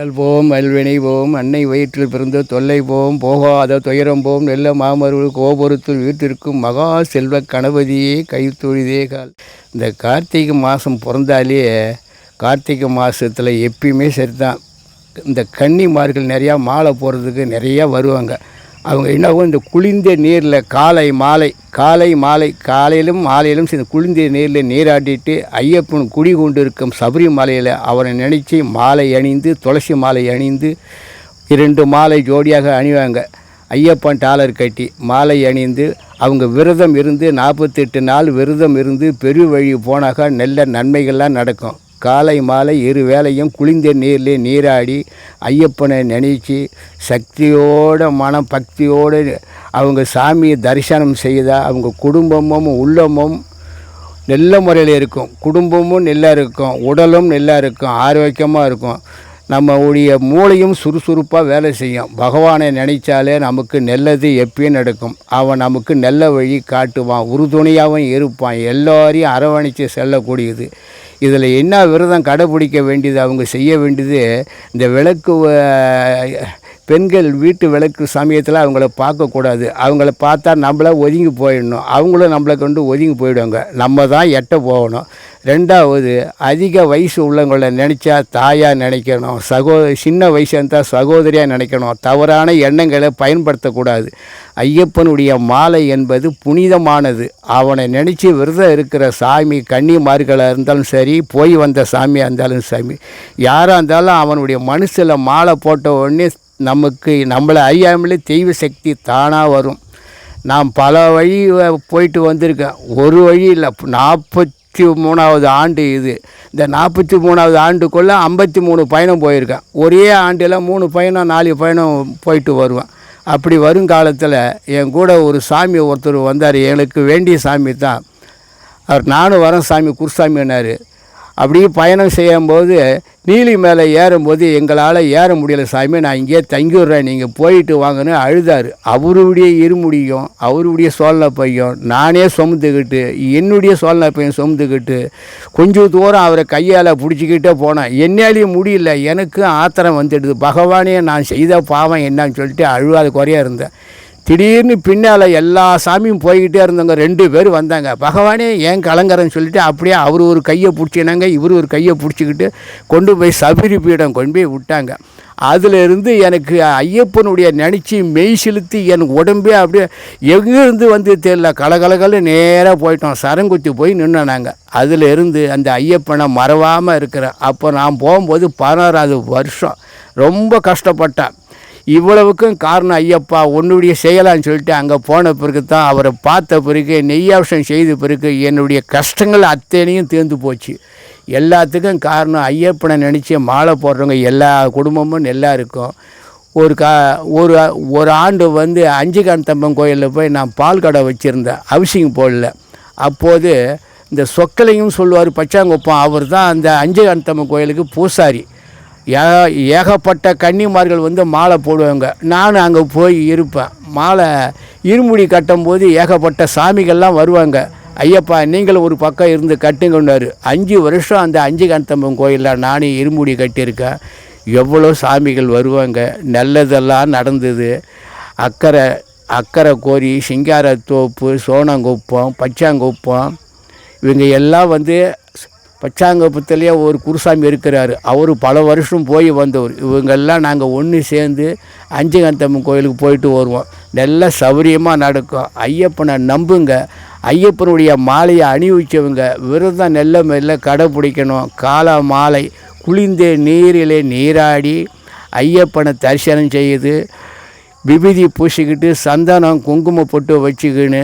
கடல் போம் அல்வினை போம் அன்னை வயிற்றில் பிறந்த தொல்லை போம் போகாத துயரம் போம் நெல்ல மாமருள் கோபுரத்தில் வீட்டிற்கும் மகா செல்வ கணபதியே கைத்தொழிதே கால். இந்த கார்த்திகை மாதம் பிறந்தாலே கார்த்திகை மாதத்தில் எப்பயுமே சரிதான். இந்த கன்னிமார்கள் நிறையா மாலை போடுறதுக்கு நிறையா வருவாங்க. அவங்க என்னவோ இந்த குளிர்ந்த நீரில் காலை மாலை காலை மாலை காலையிலும் மாலையிலும் சேர்ந்து குளிர்ந்த நீரில் நீராடிட்டு ஐயப்பன் குடி கொண்டு இருக்கும் சபரிமலையில் அவரை நினச்சி மாலை அணிந்து துளசி மாலை அணிந்து இரண்டு மாலை ஜோடியாக அணிவாங்க. ஐயப்பன் டாலர் கட்டி மாலை அணிந்து அவங்க விரதம் இருந்து நாற்பத்தெட்டு நாள் விரதம் இருந்து பெரு வழி போனாக்கா நல்ல நன்மைகள்லாம் நடக்கும். காலை மாலை இரு வேலையும் குளிர்ந்த நீரிலே நீராடி ஐயப்பனை நினைச்சு சக்தியோட மன பக்தியோடு அவங்க சாமியை தரிசனம் செய்தால் அவங்க குடும்பமும் உள்ளமும் நல்ல முறையில் இருக்கும். குடும்பமும் நல்லா இருக்கும். உடலும் நல்லா இருக்கும். ஆரோக்கியமாக இருக்கும். நம்மளுடைய மூளையும் சுறுசுறுப்பாக வேலை செய்யும். பகவானை நினைச்சாலே நமக்கு நல்லது எப்பயும் நடக்கும். அவன் நமக்கு நல்ல வழி காட்டுவான். உறுதுணையாகவும் இருப்பான். எல்லோரையும் அரவணைச்சு செல்லக்கூடியது. இதில் என்ன விரதம் கடைப்பிடிக்க வேண்டியது அவங்க செய்ய வேண்டியது இந்த விளக்கு பெண்கள் வீட்டு விளக்கு சமயத்தில் அவங்கள பார்க்கக்கூடாது. அவங்கள பார்த்தா நம்மள ஒதுங்கி போயிடணும். அவங்களும் நம்மளை கொண்டு ஒதுங்கி போயிடுவாங்க. நம்ம தான் எட்ட போகணும். ரெண்டாவது அதிக வயசு உள்ளவங்களை நினச்சா தாயாக நினைக்கணும். சகோ சின்ன வயசாக இருந்தால் சகோதரியாக நினைக்கணும். தவறான எண்ணங்களை பயன்படுத்தக்கூடாது. ஐயப்பனுடைய மாலை என்பது புனிதமானது. அவனை நினச்சி விரதம் இருக்கிற சாமி கன்னிமார்களாக இருந்தாலும் சரி போய் வந்த சாமியாக இருந்தாலும் சாமி யாராக இருந்தாலும் அவனுடைய மனசில் மாலை போட்ட உடனே நமக்கு நம்மளை அறியாமலே தெய்வ சக்தி தானாக வரும். நான் பல வழி போயிட்டு வந்திருக்கேன் ஒரு வழி இல்லை. நாற்பத்தி மூணாவது ஆண்டு இது. இந்த நாற்பத்தி மூணாவது ஆண்டுக்குள்ளே ஐம்பத்தி மூணு பயணம் போயிருக்கேன் ஒரே ஆண்டில் மூணு பயணம் நாலு பயணம் போயிட்டு வருவேன் அப்படி வருங்காலத்தில் என் கூட ஒரு சாமி ஒருத்தர் வந்தார். எனக்கு வேண்டிய சாமி தான். அவர் நானும் வரேன் சாமி குருசாமின்னாரு. அப்படியே பயணம் செய்யும்போது நீலி மேலே ஏறும்போது எங்களால் ஏற முடியல சாமி. நான் இங்கேயே தங்கிடுறேன். நீங்கள் போயிட்டு வாங்கன்னு அழுதார். அவருடைய இருமுடியும் அவருடைய சோழனை பையன் நானே சுமந்துக்கிட்டு என்னுடைய சோழனை பையன் சுமந்துக்கிட்டு கொஞ்சம் தூரம் அவரை கையால் பிடிச்சிக்கிட்டே போனேன். என்னாலேயும் முடியல. எனக்கு ஆத்திரம் வந்துடுது. பகவானே நான் செய்த பாவம் என்னன்னு சொல்லிட்டு அழுவாத குறையாக இருந்தேன். திடீர்னு பின்னால் எல்லா சாமியும் போய்கிட்டே இருந்தவங்க ரெண்டு பேர் வந்தாங்க. பகவானே ஏன் கலங்கரன்னு சொல்லிட்டு அப்படியே அவர் ஒரு கையை பிடிச்சினாங்க இவர் ஒரு கையை பிடிச்சிக்கிட்டு கொண்டு போய் சபரி பீடம் கொண்டு போய் விட்டாங்க. அதிலிருந்து எனக்கு ஐயப்பனுடைய நினச்சி மெய் செலுத்தி என் உடம்பே அப்படியே எங்கேருந்து வந்து தெரியல கலகலகல நேராக போயிட்டோம். சரங்குத்தி போய் நின்று நாங்கள் அதிலிருந்து அந்த ஐயப்பனை மறவாமல் இருக்கிறேன். அப்போ நான் போகும்போது பதினாறாவது வருஷம் ரொம்ப கஷ்டப்பட்டேன். இவ்வளவுக்கும் காரணம் ஐயப்பா உன்னுடைய செய்யலான்னு சொல்லிட்டு அங்கே போன பிறகு தான் அவரை பார்த்த பிறகு நெய்யாவசம் செய்த பிறகு என்னுடைய கஷ்டங்கள் அத்தனையும் தீர்ந்து போச்சு. எல்லாத்துக்கும் காரணம் ஐயப்பனை நினச்சி மாலை போடுறவங்க எல்லா குடும்பமும் நல்லா இருக்கும் ஒரு கா ஒரு ஒரு ஆண்டு வந்து அஞ்சுகாந்தம்பம் கோயிலில் போய் நான் பால் கடை வச்சுருந்தேன் ஹவுசிங் போடல. அப்போது இந்த சொக்கலையும் சொல்லுவார் பச்சாங்குப்பம் அவர் தான் அந்த அஞ்சுகாந்தம்மன் கோயிலுக்கு பூசாரி. ஏ ஏகப்பட்ட கன்னிமார்கள் வந்து மாலை போடுவாங்க. நானும் அங்கே போய் இருப்பேன். மாலை இருமுடி கட்டும்போது ஏகப்பட்ட சாமிகள்லாம் வருவாங்க. ஐயப்பா நீங்களும் ஒரு பக்கம் இருந்து கட்டுங்கன்னாரு அஞ்சு வருஷம் அந்த அஞ்சு கந்தம்பம் கோயிலில் நானே இருமுடி கட்டியிருக்கேன். எவ்வளோ சாமிகள் வருவாங்க. நல்லதெல்லாம் நடந்தது. அக்கறை அக்கறை கோரி சிங்காரத்தோப்பு சோனங்குப்பம் பச்சாங்குப்பம் இவங்க எல்லாம் வந்து பச்சாங்கப்பத்திலேயே ஒரு குருசாமி இருக்கிறாரு. அவர் பல வருஷம் போய் வந்தவர். இவங்கெல்லாம் நாங்கள் ஒன்று சேர்ந்து அஞ்சகந்தம்மன் கோயிலுக்கு போயிட்டு வருவோம். நல்லா சௌரியமாக நடக்கும். ஐயப்பனை நம்புங்க. ஐயப்பனுடைய மாலையை அணிவிச்சவங்க விரதம் நெல்ல மெல்ல கடைப்பிடிக்கணும் கால மாலை குளிர்ந்த நீரிலே நீராடி ஐயப்பனை தரிசனம் செய்யுது விபூதி பூசிக்கிட்டு சந்தனம் குங்குமப்பட்டு வச்சுக்கின்னு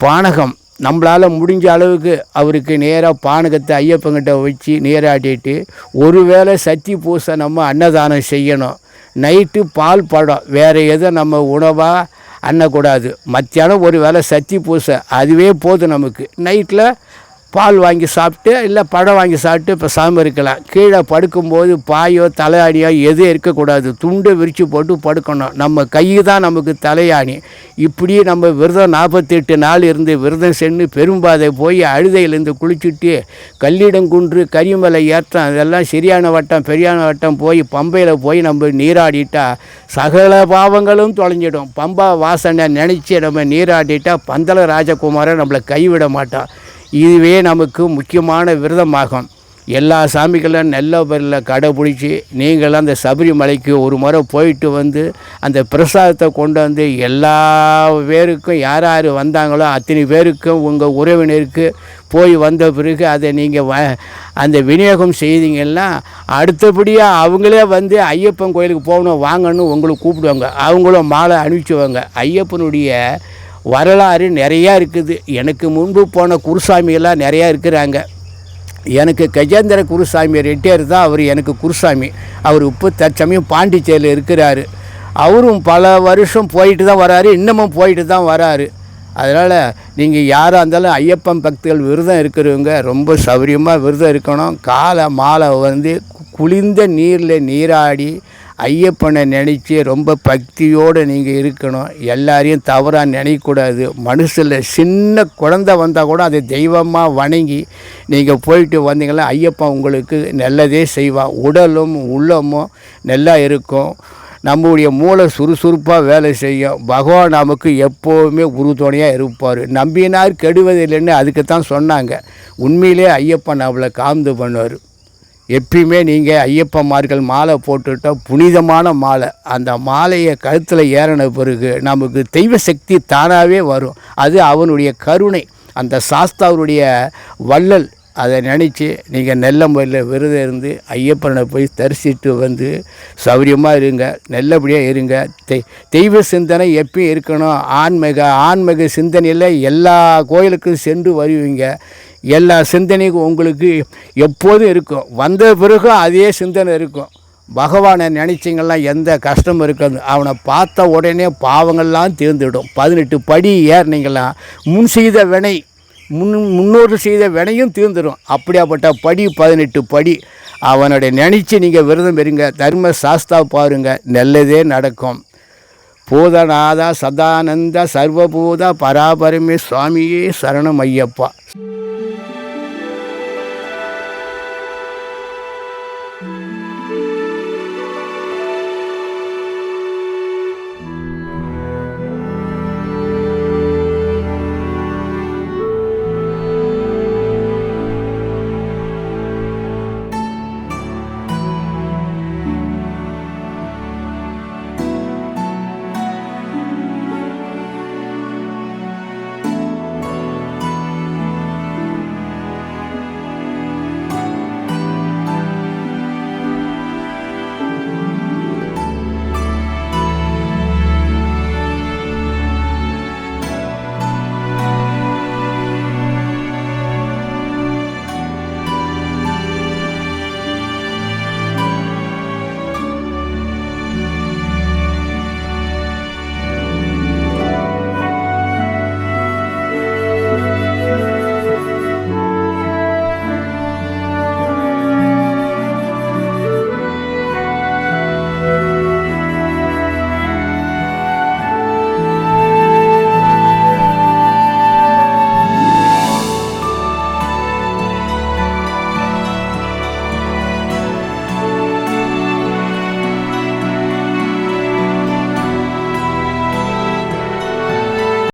பானகம் நம்மளால் முடிஞ்ச அளவுக்கு அவருக்கு நேராக பானகத்தை ஐயப்பங்கிட்ட வச்சு நீராட்டிட்டு ஒருவேளை சத்தி பூசை நம்ம அன்னதானம் செய்யணும். நைட்டு பால் பழம் வேறு எதுவும் நம்ம உணவாக அண்ணக்கூடாது மத்தியானம் ஒரு வேளை சத்தி பூசை அதுவே போதும் நமக்கு. நைட்டில் பால் வாங்கி சாப்பிட்டு இல்லை பழம் வாங்கி சாப்பிட்டு இப்போ சாமி இருக்கலாம். கீழே படுக்கும்போது பாயோ தலையாணியோ எதுவும் இருக்கக்கூடாது. துண்டு விரித்து போட்டு படுக்கணும். நம்ம கை தான் நமக்கு தலையாணி. இப்படி நம்ம விரதம் நாற்பத்தெட்டு நாள் இருந்து விரதம் சென்று பெரும்பாதை போய் அழுதையிலேருந்து குளிச்சுட்டு கல்லிடங்குன்று கரிமலை ஏற்றம் அதெல்லாம் சரியான வட்டம் பெரியான வட்டம் போய் பம்பையில் போய் நம்ம நீராடிட்டா சகல பாவங்களும் தொலைஞ்சிடும். பம்பா வாசனை நினச்சி நம்ம நீராடிட்டா பந்தல ராஜகுமாரன் நம்மளை கைவிட மாட்டான். இதுவே நமக்கு முக்கியமான விரதமாகும். எல்லா சாமிகளும் நல்ல பேரில் கடைப்பிடிச்சி நீங்கள் அந்த சபரிமலைக்கு ஒரு முறை போயிட்டு வந்து அந்த பிரசாதத்தை கொண்டு வந்து எல்லா பேருக்கும் யார் யார் வந்தாங்களோ அத்தனை பேருக்கும் உங்கள் உறவினருக்கு போய் வந்த பிறகு அதை நீங்கள் வ அந்த விநியோகம் செய்தீங்கன்னா அடுத்தபடியாக அவங்களே வந்து ஐயப்பன் கோயிலுக்கு போகணும் வாங்கன்னு உங்களை கூப்பிடுவாங்க. அவங்களும் மாலை அனுப்பிச்சுவாங்க ஐயப்பனுடைய வரலாறு நிறையா இருக்குது. எனக்கு முன்பு போன குருசாமியெல்லாம் நிறையா இருக்கிறாங்க. எனக்கு கஜேந்திர குருசாமி ரெட்டியார் தான் அவர் எனக்கு குருசாமி. அவர் இப்போ தற்சமயம் பாண்டிச்சேரியில் இருக்கிறாரு. அவரும் பல வருஷம் போயிட்டு தான் வராரு இன்னமும் போயிட்டு தான் வராரு. அதனால் நீங்கள் யாராக இருந்தாலும் ஐயப்பன் பக்தர்கள் விரதம் இருக்கிறவங்க ரொம்ப சௌரியமாக விரதம் இருக்கணும். காலை மாலை வந்து குளிர்ந்த நீரில் நீராடி ஐயப்பனை நினச்சி ரொம்ப பக்தியோடு நீங்கள் இருக்கணும். எல்லாரையும் தவறாக நினைக்கக்கூடாது. மனசில் சின்ன குழந்தை வந்தால் கூட அதை தெய்வமாக வணங்கி நீங்கள் போயிட்டு வந்தீங்கன்னா ஐயப்பன் உங்களுக்கு நல்லதே செய்வான் உடலும் உள்ளமும் நல்லா இருக்கும். நம்முடைய மூளை சுறுசுறுப்பாக வேலை செய்யும். பகவான் நமக்கு எப்போவுமே உறுதுணையாக இருப்பார். நம்பினார் கெடுவதில்லைன்னு அதுக்கு தான் சொன்னாங்க. உண்மையிலே ஐயப்பன் அவளை காந்து பண்ணுவார். எப்பயுமே நீங்கள் ஐயப்பன்மார்கள் மாலை போட்டுட்டா புனிதமான மாலை. அந்த மாலையை கழுத்தில் ஏறின பிறகு நமக்கு தெய்வ சக்தி தானாகவே வரும். அது அவனுடைய கருணை. அந்த சாஸ்தாவுடைய வள்ளல் அதை நினச்சி நீங்கள் நெல்ல முறையில் விரதம் இருந்து ஐயப்பனை போய் தரிசிட்டு வந்து சௌரியமாக இருங்க நல்லபடியாக இருங்க. தெய் தெய்வ சிந்தனை எப்பயும் இருக்கணும். ஆன்மீக ஆன்மீக சிந்தனையில் எல்லா கோயிலுக்கும் சென்று வருவீங்க. எல்லா சிந்தனைக்கும் உங்களுக்கு எப்போதும் இருக்கும். வந்த பிறகும் அதே சிந்தனை இருக்கும். பகவானை நினச்சிங்கன்னா எந்த கஷ்டமும் இருக்காது. அவனை பார்த்த உடனே பாவங்கள்லாம் தீர்ந்துவிடும். பதினெட்டு படி ஏறினீங்களா முன் செய்த வினை முன் முன்னோர் செய்த வினையும் தீர்ந்துடும் அப்படியாப்பட்ட படி பதினெட்டு படி. அவனுடைய நினச்சி நீங்கள் விரதம் பெறுங்க தர்ம சாஸ்தா பாருங்கள் நல்லதே நடக்கும். பூதநாதா சதானந்த சர்வபூத பராபரமே சுவாமியே சரணம் ஐயப்பா.